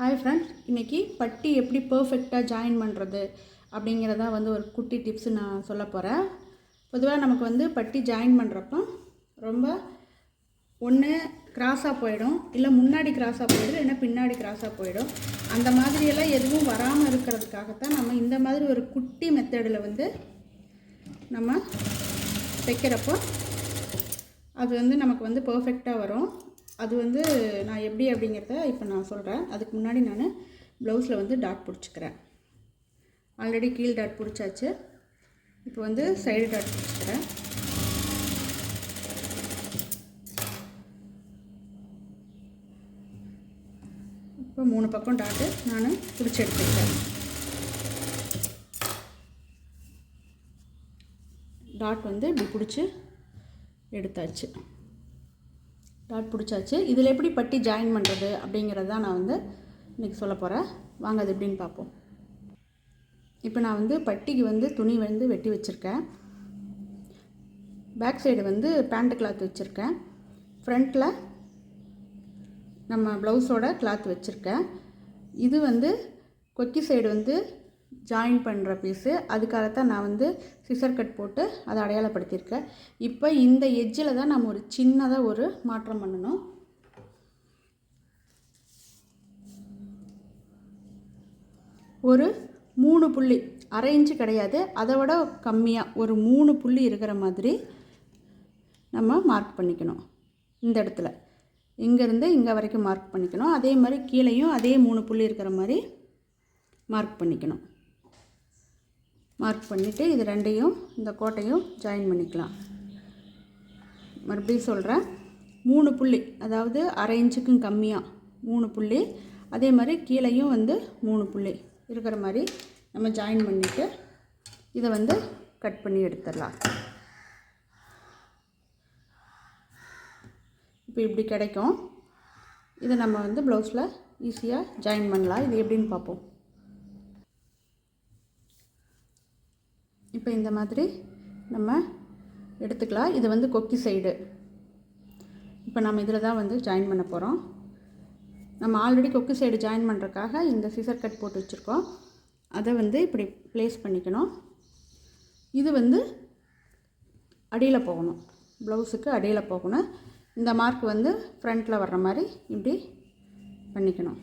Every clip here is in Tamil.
ஹாய் ஃப்ரெண்ட்ஸ் இன்றைக்கி பட்டி எப்படி பர்ஃபெக்டாக ஜாயின் பண்ணுறது அப்படிங்கிறதா வந்து ஒரு குட்டி டிப்ஸு நான் சொல்ல போகிறேன் பொதுவாக நமக்கு வந்து பட்டி ஜாயின் பண்ணுறப்போ ரொம்ப ஒன்று கிராஸாக போயிடும். இல்லை முன்னாடி கிராஸாக போயிடும். இல்லைன்னா பின்னாடி கிராஸாக போயிடும். அந்த மாதிரியெல்லாம் எதுவும் வராமல் இருக்கிறதுக்காகத்தான் நம்ம இந்த மாதிரி ஒரு குட்டி மெத்தடில் வந்து நம்ம தைக்கிறப்போ அது வந்து நமக்கு வந்து பர்ஃபெக்டாக வரும். அது வந்து நான் எப்படி அப்படிங்கிறத இப்போ நான் சொல்கிறேன் அதுக்கு முன்னாடி நான் ப்ளவுஸில் வந்து டாட் பிடிச்சிக்கிறேன். ஆல்ரெடி கீழ் டாட் பிடிச்சாச்சு. இப்போ வந்து சைடு டாட் பிடிச்சிக்கிறேன். இப்போ மூணு பக்கம் டாட்டு நான் பிடிச்சி எடுத்துக்கிட்டேன் டாட் வந்து இப்படி பிடிச்சி எடுத்தாச்சு. டாட் பிடிச்சாச்சு. இதில் எப்படி பட்டி ஜாயின் பண்ணுறது அப்படிங்கிறது தான் நான் வந்து இன்றைக்கி சொல்ல போகிறேன் வாங்க அது எப்படின்னு பார்ப்போம். இப்போ நான் வந்து பட்டிக்கு வந்து துணி வந்து வெட்டி வச்சுருக்கேன். பேக் சைடு வந்து பேண்ட் கிளாத் வச்சுருக்கேன். ஃப்ரண்ட்டில் நம்ம ப்ளவுஸோட கிளாத் வச்சுருக்கேன். இது வந்து கொக்கி சைடு வந்து ஜாயின் பண்ணுற பீஸு அதுக்காகத்தான் நான் வந்து சிசர் கட் போட்டு அதை அடையாளப்படுத்தியிருக்கேன். இப்போ இந்த எஜ்ஜில் தான் நம்ம ஒரு சின்னதாக ஒரு மாற்றம் பண்ணணும். ஒரு மூணு புள்ளி அரை இன்ச்சு கிடையாது. அதை விட கம்மியாக ஒரு மூணு புள்ளி இருக்கிற மாதிரி நம்ம மார்க் பண்ணிக்கணும். இந்த இடத்துல. இங்கேருந்து இங்கே வரைக்கும் மார்க் பண்ணிக்கணும். அதே மாதிரி கீழேயும் அதே மூணு புள்ளி இருக்கிற மாதிரி மார்க் பண்ணிக்கணும். மார்க் பண்ணிவிட்டு இது ரெண்டையும் இந்த கோட்டையும் ஜாயின் பண்ணிக்கலாம். மறுபடியும் சொல்கிறேன் மூணு புள்ளி அதாவது அரை இன்ச்சுக்கும் கம்மியாக மூணு புள்ளி. அதே மாதிரி கீழேயும் வந்து மூணு புள்ளி. இருக்கிற மாதிரி நம்ம ஜாயின் பண்ணிவிட்டு இதை வந்து கட் பண்ணி எடுத்துடலாம். இப்போ இப்படி கிடைக்கும். இதை நம்ம வந்து ப்ளவுஸில் ஈஸியாக ஜாயின் பண்ணலாம். இது எப்படின்னு பார்ப்போம். இப்போ இந்த மாதிரி நம்ம எடுத்துக்கலாம். இது வந்து கொக்கி சைடு. இப்போ நம்ம இதில் தான் வந்து ஜாயின் பண்ண போகிறோம் நம்ம ஆல்ரெடி கொக்கி சைடு ஜாயின் பண்ணுறதுக்காக இந்த சிசர் கட் போட்டு வச்சுருக்கோம். அதை வந்து இப்படி ப்ளேஸ் பண்ணிக்கணும். இது வந்து அடியில் போகணும். ப்ளவுஸுக்கு அடியில் போகணும். இந்த மார்க் வந்து ஃப்ரண்ட்டில் வர்ற மாதிரி இப்படி பண்ணிக்கணும்.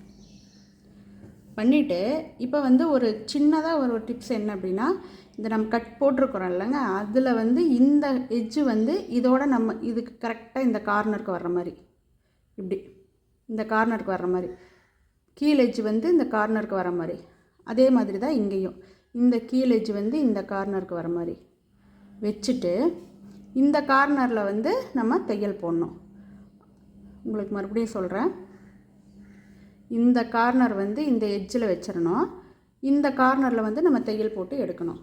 பண்ணிவிட்டு இப்போ வந்து ஒரு சின்னதாக ஒரு டிப்ஸ் என்ன அப்படின்னா இந்த நம்ம கட் போட்டிருக்கிறோம் இல்லைங்க அதில் வந்து இந்த எஜ்ஜு வந்து இதோட நம்ம இதுக்கு கரெக்டாக இந்த கார்னருக்கு வர்ற மாதிரி. இப்படி இந்த கார்னருக்கு வர்ற மாதிரி. கீழ் எஜ்ஜு வந்து இந்த கார்னருக்கு வர மாதிரி. அதே மாதிரி தான் இங்கேயும். இந்த கீழ் எஜ்ஜு வந்து இந்த கார்னருக்கு வர மாதிரி. வச்சுட்டு இந்த கார்னரில் வந்து நம்ம தையல் போடணும். உங்களுக்கு மறுபடியும் சொல்கிறேன் இந்த கார்னர் வந்து இந்த எட்ஜில் வச்சிடணும் இந்த கார்னரில் வந்து நம்ம தையல் போட்டு எடுக்கணும்.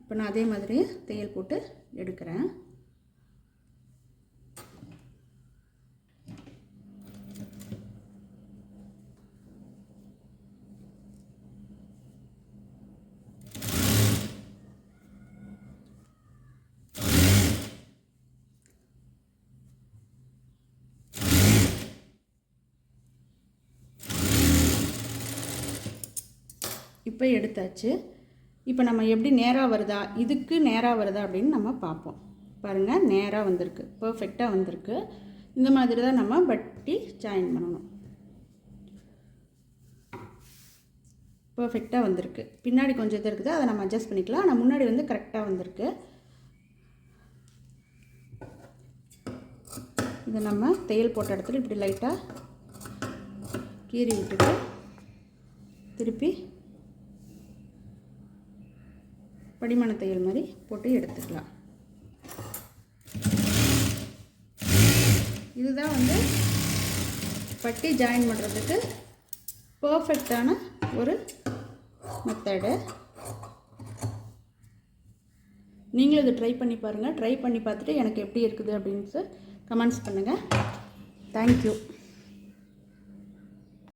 இப்போ நான் அதே மாதிரி தையல் போட்டு எடுக்கிறேன். இப்போ எடுத்தாச்சு. இப்போ நம்ம எப்படி நேராக வருதா? இதுக்கு நேராக வருதா அப்படின்னு நம்ம பார்ப்போம். பாருங்கள் நேராக வந்திருக்கு. பர்ஃபெக்டாக வந்திருக்கு. இந்த மாதிரி தான் நம்ம பட்டி ஜாயின் பண்ணணும். பர்ஃபெக்டாக வந்திருக்கு. பின்னாடி கொஞ்சம் இது இருக்குது அதை நம்ம அட்ஜஸ்ட் பண்ணிக்கலாம். ஆனால் முன்னாடி வந்து கரெக்டாக வந்திருக்கு. இதை நம்ம தையல் போட்ட இடத்துல இப்படி லைட்டாக கீறி விட்டுட்டு திருப்பி படிமான தையல் மாதிரி போட்டு எடுத்துக்கலாம். இதுதான் வந்து பட்டி ஜாயின் பண்ணுறதுக்கு பர்ஃபெக்டான ஒரு மெத்தடு நீங்களும் இது ட்ரை பண்ணி பாருங்கள் ட்ரை பண்ணி பார்த்துட்டு எனக்கு எப்படி இருக்குது அப்படின்னு கமெண்ட்ஸ் பண்ணுங்கள் தேங்க்யூ